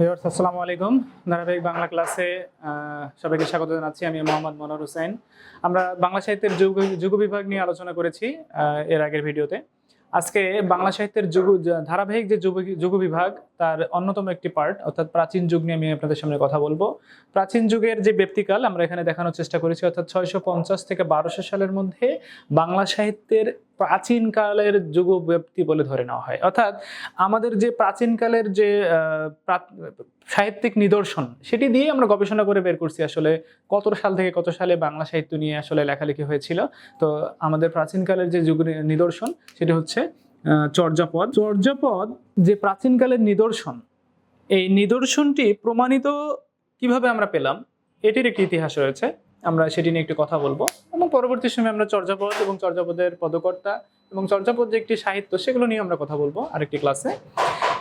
Viewers আসসালামু আলাইকুম। ধারাবাহিক বাংলা ক্লাসে সবাইকে স্বাগত জানাচ্ছি। আমি মোহাম্মদ মনোর হোসেন। আমরা বাংলা সাহিত্যের যুগ যুগ বিভাগ নিয়ে আলোচনা করেছি এর আগের ভিডিওতে। আজকে বাংলা সাহিত্যের যুগ ধারাবাহিক যে যুগ বিভাগ, তার অন্যতম একটি পার্ট অর্থাৎ প্রাচীন যুগ নিয়ে আমি আপনাদের সামনে কথা বলব। প্রাচীন যুগের যে ব্যক্তিকাল, আমরা এখানে দেখানোর চেষ্টা করেছি, অর্থাৎ ছয়শো পঞ্চাশ থেকে বারোশো সালের মধ্যে বাংলা সাহিত্যের প্রাচীন কালের যুগ ব্যক্তি বলে ধরে নেওয়া হয়। অর্থাৎ আমাদের যে প্রাচীনকালের যে সাহিত্যিক নিদর্শন, সেটি দিয়ে আমরা গবেষণা করে বের করছি আসলে কত সাল থেকে কত সালে বাংলা সাহিত্য নিয়ে আসলে লেখালেখি হয়েছিল। তো আমাদের প্রাচীনকালের যে যুগ নিদর্শন, সেটি হচ্ছে চর্যাপদ। চর্যাপদ যে প্রাচীনকালের নিদর্শন, এই নিদর্শনটি প্রমাণিত কীভাবে আমরা পেলাম, এটির একটি ইতিহাস রয়েছে। আমরা সেটি নিয়ে একটু কথা বলব। এবং পরবর্তী সময়ে আমরা চর্যাপদ এবং চর্যাপদের পদকর্তা এবং চর্যাপদ যে একটি সাহিত্য, সেগুলো নিয়ে আমরা কথা বলব আরেকটি ক্লাসে।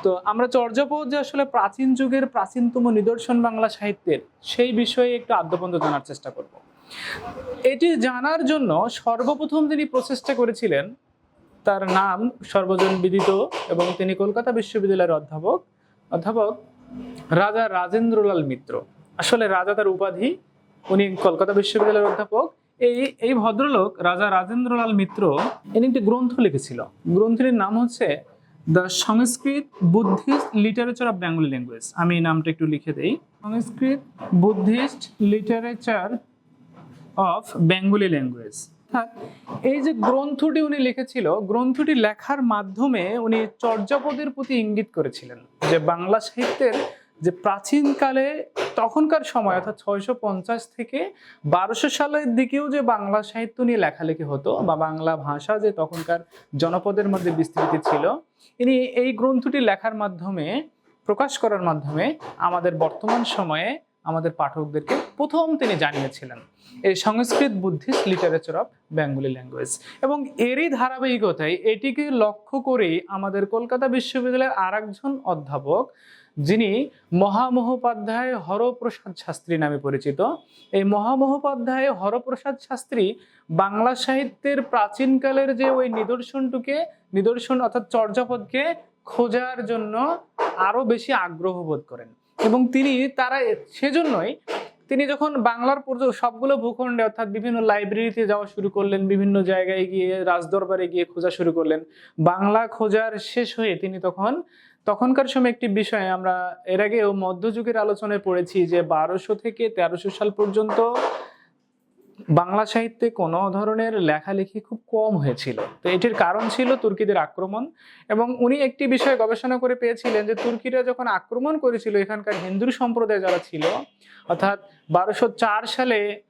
তো আমরা চর্যাপদ যে আসলে প্রাচীন যুগের প্রাচীনতম নিদর্শন বাংলা সাহিত্যের সেই বিষয়ে একটু আদ্যপন্ত জানার চেষ্টা করব। এটি জানার জন্য সর্বপ্রথম তিনি প্রচেষ্টা করেছিলেন, তার নাম সর্বজন বিদিত এবং তিনি কলকাতা বিশ্ববিদ্যালয়ের অধ্যাপক অধ্যাপক রাজা রাজেন্দ্রলাল মিত্র। আসলে রাজা তার উপাধি, উনি কলকাতা বিশ্ববিদ্যালয়ের অধ্যাপক। এই এই ভদ্রলোক রাজা রাজেন্দ্রলাল মিত্র ইনি একটি গ্রন্থ লিখেছিল। গ্রন্থটির নাম হচ্ছে the Sanskrit Buddhist literature of Bengali language আমি এই নামটা একটু লিখে দেই। Sanskrit Buddhist literature of Bengali language এই যে গ্রন্থটি উনি লিখেছিল, গ্রন্থটি লেখার মাধ্যমে উনি চর্যাপদের প্রতি ইঙ্গিত করেছিলেন যে বাংলা সাহিত্যের যে প্রাচীনকালে তখনকার সময়, অর্থাৎ ছয়শো পঞ্চাশ থেকে বারোশো সালের দিকেও যে বাংলা সাহিত্য নিয়ে লেখালেখি হতো বা বাংলা ভাষা যে তখনকার জনপদের মধ্যে বিস্তৃতি ছিল, ইনি এই গ্রন্থটি লেখার মাধ্যমে, প্রকাশ করার মাধ্যমে আমাদের বর্তমান সময়ে আমাদের পাঠকদেরকে প্রথম তিনি জানিয়েছিলেন, এই Sanskrit Buddhist literature of Bengali language এবং এরই ধারাবাহিকতায় এটিকে লক্ষ্য করেই আমাদের কলকাতা বিশ্ববিদ্যালয়ের আর অধ্যাপক যিনি মহামহোপাধ্যায় হরপ্রসাদ শাস্ত্রী নামে পরিচিত। এই মহামহোপাধ্যায় হরপ্রসাদ শাস্ত্রী বাংলা সাহিত্যের প্রাচীনকালের যে ওই নিদর্শনটুকে, নিদর্শন অর্থাৎ চর্যাপদকে খোঁজার জন্য আরও বেশি আগ্রহ বোধ করেন। এবং তিনি তারা সেজন্যই তিনি যখন বাংলার সবগুলো ভূখণ্ডে অর্থাৎ বিভিন্ন লাইব্রেরিতে যাওয়া শুরু করলেন, বিভিন্ন জায়গায় গিয়ে রাজদরবারে গিয়ে খোঁজা শুরু করলেন, বাংলা খোঁজার শেষ হয়ে তিনি তখন তখনকার সময় একটি বিষয়, আমরা এর আগেও মধ্যযুগের আলোচনায় পড়েছি যে বারোশো থেকে তেরোশো সাল পর্যন্ত বাংলা সাহিত্যে কোনো ধরনের লেখালেখি খুব কম হয়েছিল। তো এটির কারণ ছিল তুর্কিদের আক্রমণ এবং উনি একটি বিষয় গবেষণা করে পেয়েছিলেন যে তুর্কিরা যখন আক্রমণ করেছিল, এখানকার হিন্দু সম্প্রদায় যারা ছিল, অর্থাৎ বারোশো চার সালে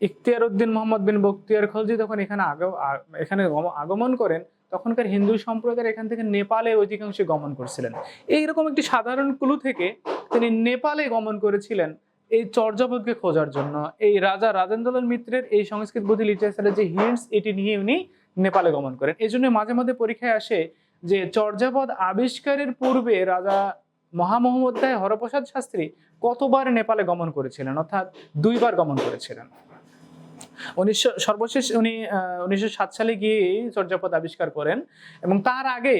ইখতিয়ার উদ্দিন মোহাম্মদ বিন বখতিয়ার খলজি যখন এখানে আগ- এখানে আগমন করেন তখনকার হিন্দু সম্প্রদায়ের এখান থেকে নেপালে অধিকাংশে গমন করছিলেন। এইরকম একটি সাধারণ ক্লু থেকে তিনি নেপালে গমন করেছিলেন এই চর্যাপদকে খোঁজার জন্য। এই রাজা রাজেন্দ্রলাল মিত্রের এই সংস্কৃত বুদ্ধি লিটারেচারের যে হিন্টস এটি নিয়ে উনি নেপালে গমন করেন। এই জন্য মাঝে মাঝে পরীক্ষায় আসে যে চর্যাপদ আবিষ্কারের পূর্বে রাজা মহামহোপাধ্যায় হরপ্রসাদ শাস্ত্রী কতবার নেপালে গমন করেছিলেন? অর্থাৎ দুইবার গমন করেছিলেন। উনিশশো সর্বশেষ উনি উনিশশো সাত সালে গিয়ে চর্যাপদ আবিষ্কার করেন এবং তার আগে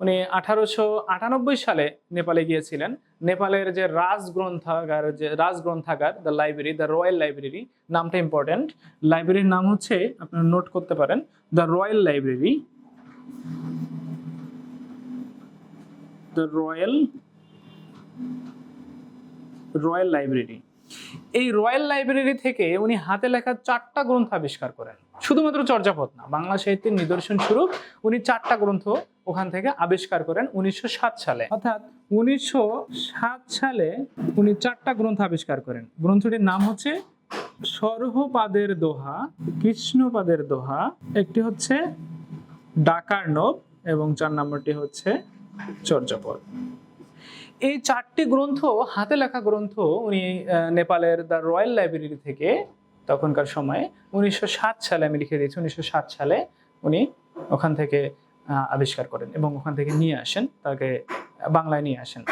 উনি আঠারোশো আটানব্বই সালে নেপালে গিয়েছিলেন। নেপালের যে রাজ গ্রন্থাগার যে রাজ গ্রন্থাগার the library the royal library নামটা ইম্পর্টেন্ট লাইব্রেরির নাম হচ্ছে, আপনারা নোট করতে পারেন the royal library the royal royal library এই রয়্যাল লাইব্রেরি থেকে উনি হাতে লেখা চারটা গ্রন্থ আবিষ্কার করেন। শুধুমাত্র চর্যাপদ না, বাংলা সাহিত্যের নিদর্শন স্বরূপ উনি চারটা গ্রন্থ ওখান থেকে আবিষ্কার করেন উনিশশো সাত সালে। অর্থাৎ উনিশশো সাত সালে উনি চারটা গ্রন্থ আবিষ্কার করেন। গ্রন্থটির নাম হচ্ছে সর্বপাদের দোহা, কৃষ্ণপাদের দোহা, একটি হচ্ছে ডাকার্ণব এবং চার নম্বরটি হচ্ছে চর্যাপদ। এই চারটি গ্রন্থ, হাতে লেখা গ্রন্থ উনি নেপালের দ্য রয়্যাল লাইব্রেরি থেকে তখনকার সময়ে উনিশশো সাত সালে আমি লিখে দিয়েছি, উনিশশো সাত সালে উনি ওখান থেকে আবিষ্কার করেন এবং ওখান থেকে নিয়ে আসেন, তাকে বাংলায় নিয়ে আসেন।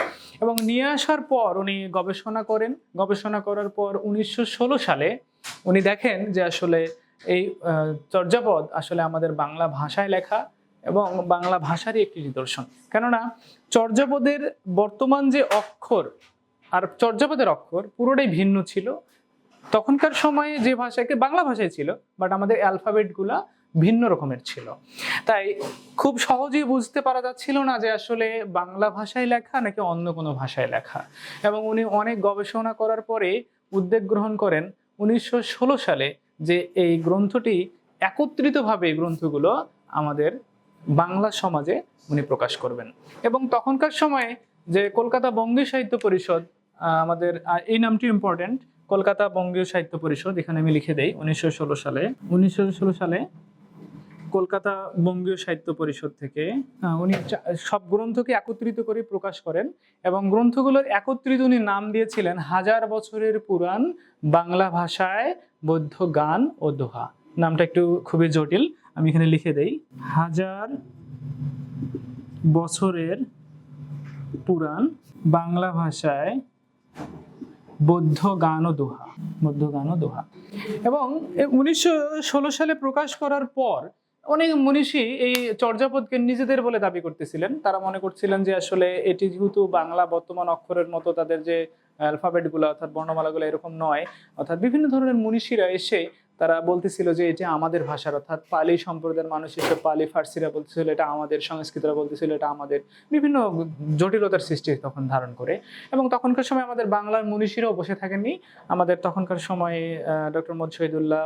এবং নিয়ে আসার পর উনি গবেষণা করেন, গবেষণা করার পর উনিশশো ষোলো সালে উনি দেখেন যে আসলে এই চর্যাপদ আসলে আমাদের বাংলা ভাষায় লেখা এবং বাংলা ভাষারই একটি নিদর্শন। কেননা চর্যাপদের বর্তমান যে অক্ষর, আর চর্যাপদের অক্ষর পুরোটাই ভিন্ন ছিল। তখনকার সময়ে যে ভাষাকে বাংলা ভাষায় ছিল বাট আমাদের অ্যালফাবেটগুলা ভিন্ন রকমের ছিল। তাই খুব সহজেই বুঝতে পারা যাচ্ছিল না যে আসলে বাংলা ভাষায় লেখা নাকি অন্য কোনো ভাষায় লেখা। এবং উনি অনেক গবেষণা করার পরে উদ্যোগ গ্রহণ করেন উনিশশো ষোলো সালে যে এই গ্রন্থটি একত্রিতভাবে এই গ্রন্থগুলো আমাদের বাংলা সমাজে উনি প্রকাশ করবেন। এবং তখনকার সময়ে যে কলকাতা বঙ্গীয় সাহিত্য পরিষদ আমাদের এই নামটি ইম্পর্টেন্ট কলকাতা বঙ্গীয় সাহিত্য পরিষদ, এখানে আমি লিখে দেই, উনিশশো ষোলো সালে, উনিশশো ষোলো সালে কলকাতা বঙ্গীয় সাহিত্য পরিষদ থেকে উনি সব গ্রন্থকে একত্রিত করে প্রকাশ করেন এবং গ্রন্থগুলোর একত্রিত উনি নাম দিয়েছিলেন হাজার বছরের পুরাণ বাংলা ভাষায় বৌদ্ধ গান ও দোহা। নামটা একটু খুবই জটিল আমি এখানে লিখে দেই, হাজার বছরের পুরাণ বাংলা ভাষায় বৌদ্ধ গান ও দোহা, বৌদ্ধ গান ও দোহা। এবং উনিশশো ষোলো সালে প্রকাশ করার পর অনেক মনীষী এই চর্যাপদকে নিজেদের বলে দাবি করতেছিলেন। তারা মনে করছিলেন যে আসলে এটি যেহেতু বাংলা বর্তমান অক্ষরের মতো তাদের যে অ্যালফাবেটগুলো অর্থাৎ বর্ণমালাগুলো এরকম নয়, অর্থাৎ বিভিন্ন ধরনের মনীষীরা এসে তারা বলতেছিল যে এটি আমাদের ভাষার, অর্থাৎ পালি সম্প্রদায়ের মানুষ হিসেবে পালি ফার্সিরা বলতেছিল, এটা আমাদের সংস্কৃতরা বলতেছিল, এটা আমাদের বিভিন্ন জটিলতার সৃষ্টি তখন ধারণ করে। এবং তখনকার সময় আমাদের বাংলার মনীষীরাও বসে থাকেননি। আমাদের তখনকার সময়ে ডক্টর মোহাম্মদ শহীদুল্লাহ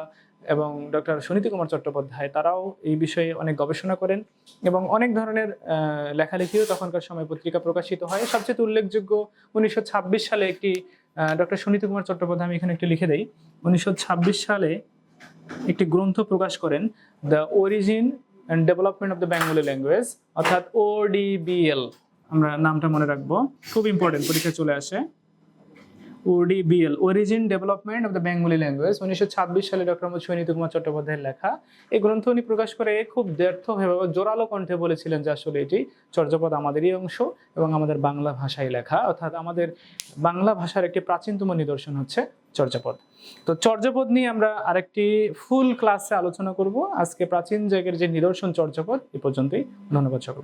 এবং ডক্টর সুনীতি কুমার চট্টোপাধ্যায়, তারাও এই বিষয়ে অনেক গবেষণা করেন এবং অনেক ধরনের লেখালেখিও তখনকার সময় পত্রিকা প্রকাশিত হয়। সবচেয়ে উল্লেখযোগ্য উনিশশো ছাব্বিশ সালে একটি ডক্টর সুনীতি কুমার চট্টোপাধ্যায়, আমি এখানে একটু লিখে দেই। উনিশশো ছাব্বিশ সালে একটি গ্রন্থ প্রকাশ করেন the origin and development of the Bengali language অর্থাৎ ওডিবিএল আমরা নামটা মনে রাখব, খুব ইম্পর্টেন্ট পরীক্ষা চলে আসে। ODBL origin development of the Bengali language উনিশশো ছাব্বিশ সালে ডক্টর সৈনিত কুমার চট্টোপাধ্যায়ের লেখা। এই গ্রন্থ উনি প্রকাশ করে খুব ব্যর্থভাবে জোরালো কণ্ঠে বলেছিলেন যে আসলে এটি চর্যাপদ আমাদেরই অংশ এবং আমাদের বাংলা ভাষায় লেখা। অর্থাৎ আমাদের বাংলা ভাষার একটি প্রাচীনতম নিদর্শন হচ্ছে চর্যাপদ। তো চর্যাপদ নিয়ে আমরা আরেকটি ফুল ক্লাসে আলোচনা করব। আজকে প্রাচীন যুগের যে নিদর্শন চর্যাপদ, এ পর্যন্তই। ধন্যবাদ সকল